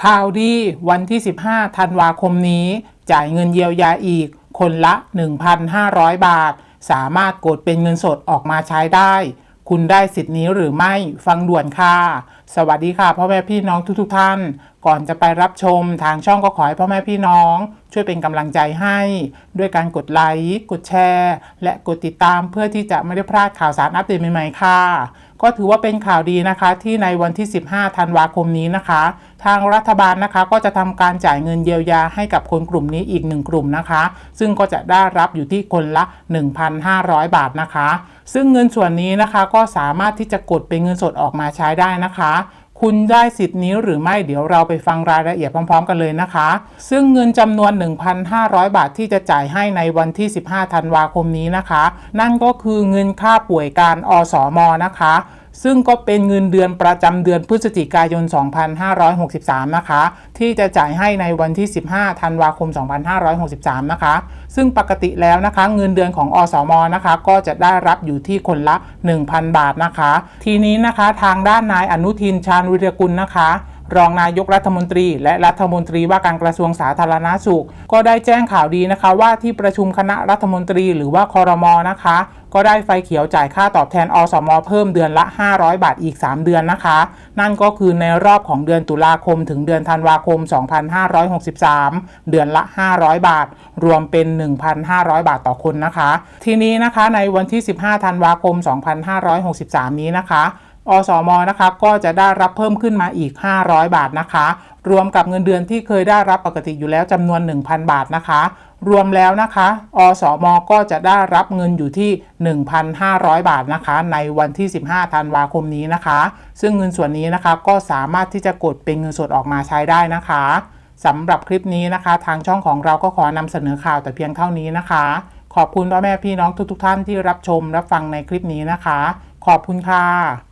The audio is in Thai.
ข่าวดีวันที่ 15 ธันวาคมนี้ จ่ายเงินเยียวยาอีก คนละ 1,500 บาท สามารถกดเป็นเงินสดออกมาใช้ได้ คุณได้สิทธิ์นี้หรือไม่ฟังด่วนค่ะ สวัสดีค่ะพ่อแม่พี่น้องทุกๆทท่าน ก่อนจะไปรับชมทางช่องก็ขอให้พ่อแม่พี่น้อง ช่วยเป็นกำลังใจให้ ด้วยการกดไลค์กดแชร์ และกดติดตามเพื่อที่จะไม่ได้พลาดข่าวสารอัปเดตใหม่ๆค่ะ ก็ถือว่าเป็นข่าวดีนะคะที่ในวันที่ 15 ธันวาคมนี้นะคะ ทางรัฐบาลนะคะก็จะทำการจ่ายเงินเยียวยาให้กับคนกลุ่มนี้อีกหนึ่งกลุ่มนะคะ ซึ่งก็จะได้รับอยู่ที่คนละ 1,500 บาทนะคะ ซึ่งเงินส่วนนี้นะคะก็สามารถที่จะกดเป็นเงินสดออกมาใช้ได้นะคะคุณได้สิทธิ์นี้หรือไม่เดี๋ยวเราไปฟังรายละเอียดพร้อม ๆ กันเลยนะคะ ซึ่งเงินจำนวน 1,500 บาทที่จะจ่ายให้ในวันที่ 15 ธันวาคมนี้นะคะ นั่นก็คือเงินค่าป่วยการอสมนะคะ ซึ่งก็เป็นเงินเดือนประจำเดือนพฤศจิกายน 2563 นะคะ ที่จะจ่ายให้ในวันที่ 15 ธันวาคม 2563 นะคะ ซึ่งปกติแล้วนะคะ เงินเดือนของอสมนะคะ ก็จะได้รับอยู่ที่คนละ 1,000 บาทนะคะ ทีนี้นะคะทางด้านนายอนุทินชาญวิรกุลนะคะ รองนายกรัฐมนตรี และรัฐมนตรีว่าการกระทรวงสาธารณาสุข ก็ได้แจ้งข่าวดีนะคะ ว่าที่ประชุมคณะรัฐมนตรีหรือว่าคอรมอนะคะ ก็ได้ไฟเขียวจ่ายค่าตอบแทนอสมเพิ่มเดือนละ 500 บาทอีก 3 เดือนนะคะ นั่นก็คือในรอบของเดือนตุลาคมถึงเดือนธันวาคม 2563 เดือนละ 500 บาท รวมเป็น 1,500 บาทต่อคนนะคะ ทีนี้นะคะในวันที่ 15 ธันวาคม 2563 นี้นะคะ อสมนะคะก็จะได้รับเพิ่มขึ้นมาอีก 500 บาทนะคะ รวมกับเงินเดือนที่เคยได้รับปกติอยู่แล้วจำนวน 1,000 บาทนะคะ รวมแล้วนะคะ อสมก็จะได้รับเงินอยู่ที่ 1,500 บาทนะคะ ในวันที่ 15 ธันวาคมนี้นะคะ ซึ่งเงินส่วนนี้นะคะก็สามารถที่จะกดเป็นเงินสดออกมาใช้ได้นะคะสำหรับคลิปนี้นะคะ ทางช่องของเราก็ขอนำเสนอข่าวแต่เพียงเท่านี้นะคะ ขอบคุณพ่อแม่พี่น้องทุกๆ ท่านที่รับชมรับฟังในคลิปนี้นะคะ ขอบคุณค่ะ